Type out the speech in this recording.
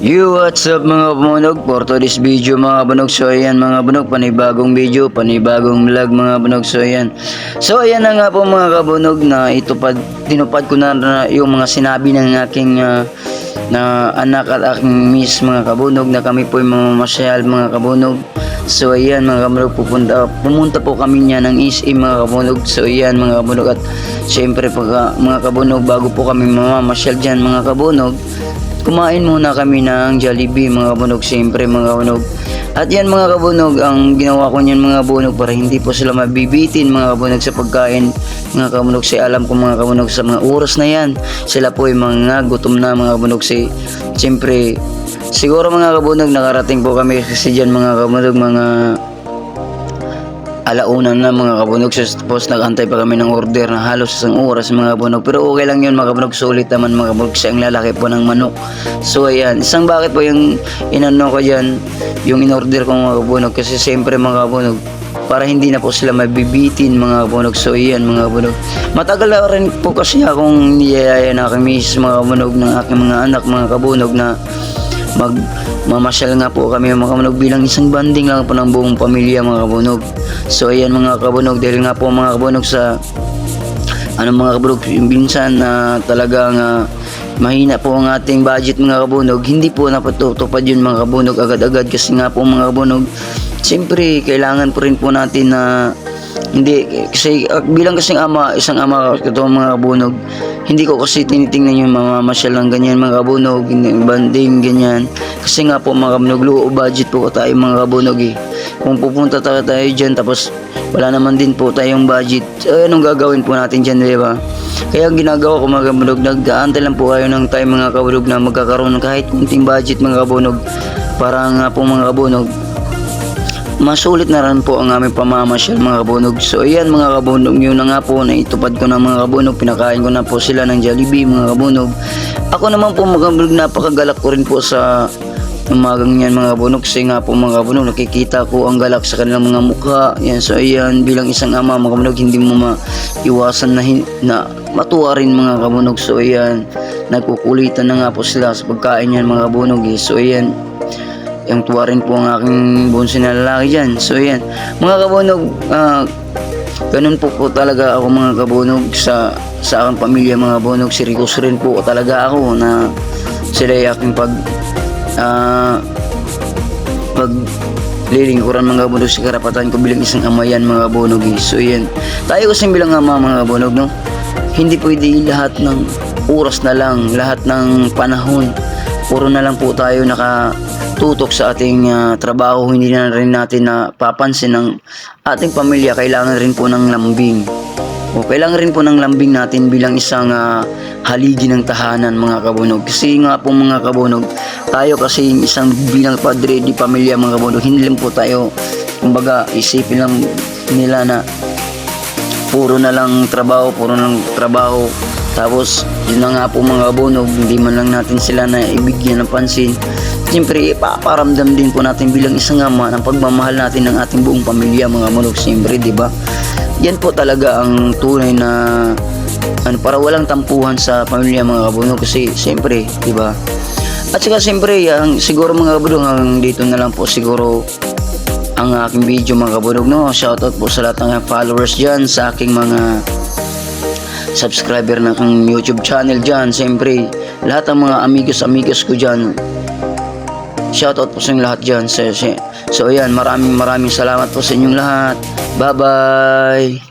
Yo, what's up mga kabunog? For today's video mga kabunog, so ayan mga kabunog, panibagong video, panibagong vlog mga kabunog, so ayan. So ayan na nga po mga kabunog na itupad, tinupad ko na, yung mga sinabi ng aking ah, na anak at aking miss mga kabunog na kami po yung mga masyal mga kabunog. So ayan mga kabunog, pupunta, pumunta po kami niya ng SM mga kabunog. So ayan mga kabunog at syempre pag mga kabunog bago po kami mamamasyal dyan mga kabunog, Kumain muna kami ng Jollibee mga kabunog siyempre mga kabunog. At yan mga kabunog, ang ginawa ko niyan mga kabunog para hindi po sila mabibitin mga kabunog sa pagkain mga kabunog. Kasi alam ko mga kabunog sa mga oras na yan, sila po ay mga gutom na mga kabunog. Si, siyempre, siguro mga kabunog nakarating po kami kasi dyan mga kabunog mga alauna na mga kabunog so, tapos nagantay pa kami ng order na halos isang oras mga kabunog. Pero okay lang yun mga kabunog. Sulit naman mga kabunog kasi ang lalaki po ng manok. So ayan. Isang bakit po yung inano ko dyan yung in-order ko mga kabunog. Kasi siyempre mga kabunog para hindi na po sila mabibitin mga kabunog. So ayan mga kabunog. Matagal na rin po kasi akong niyayaya na misis mga kabunog ng aking mga anak mga kabunog na mag mamasyal nga po kami mga kabunog bilang isang banding lang po ng buong pamilya mga kabunog. So ayan mga kabunog dahil nga po mga kabunog sa ano mga kabunog minsan na talagang ah, mahina po ang ating budget mga kabunog hindi po napatutupad yun mga kabunog agad-agad. Kasi nga po mga kabunog siyempre kailangan po rin po natin na hindi kasi ah, bilang kasing ama isang ama ito mga kabunog hindi ko kasi tinitingnan yung mga masyal lang ganyan mga kabunog banding ganyan. Kasi nga po mga kabunog low budget po tayo mga kabunog eh. Kung pupunta tayo, tayo dyan tapos wala naman din po tayong budget so anong gagawin po natin dyan di ba? Kaya ang ginagawa ko mga kabunog nag-aantay lang po kayo ng time mga kabunog na magkakaroon ng kahit kunting budget mga kabunog. Para nga po mga kabunog masulit na rin po ang aming pamamasyal mga kabunog. So ayan mga kabunog, yun na nga po na itupad ko na mga kabunog, pinakain ko na po sila ng Jollibee mga kabunog. Ako naman po mga kabunog, napakagalak ko rin po sa umagang yan mga kabunog kasi nga po mga kabunog nakikita ko ang galak sa kanilang mga mukha yan so ayan bilang isang ama mga kabunog hindi mo maiwasan na, na matuwa rin mga kabunog so ayan nagkukulitan na nga po sila sa pagkain yan mga kabunog eh. so ayan yung tuwa rin po ang aking bunso na lalaki dyan. So, yan. Mga kabunog, ah, ganun po po talaga ako mga kabunog sa sa aking pamilya mga kabunog. Seryoso rin po talaga ako na sila ay aking pag ah, pag lilingkuran mga kabunog sa karapatan ko bilang isang ama yan mga kabunog. So, yan. Tayo kasi bilang ama mga kabunog, no? Hindi pwede lahat ng oras na lang, lahat ng panahon puro na lang po tayo nakatutok sa ating ah, trabaho. Hindi na rin natin na papansin ng ating pamilya. Kailangan rin po ng lambing. O kailangan rin po ng lambing natin bilang isang ah, haligi ng tahanan mga kabunog. Kasi nga po mga kabunog tayo kasi isang bilang padre di pamilya mga kabunog. Hindi lang po tayo kumbaga isipin lang nila na puro na lang trabaho, puro na lang trabaho. Tapos, yun na nga po mga kabunog, hindi man lang natin sila na ibigyan ng pansin. Siyempre, ipaparamdam din po natin bilang isang ama ng pagmamahal natin ng ating buong pamilya mga kabunog. Siyempre, di ba? Yan po talaga ang tunay na ano, para walang tampuhan sa pamilya mga kabunog kasi siyempre, di ba? At saka siyempre, ang, siguro mga kabunog, hanggang dito na lang po siguro ang aking video mga kabunog no shoutout po sa lahat ng followers dyan sa aking mga subscriber ng aking youtube channel dyan siyempre. Lahat ng mga amigos amigos ko dyan. Shoutout po sa inyong lahat dyan so, so, so ayan maraming maraming salamat po sa inyong lahat. Bye bye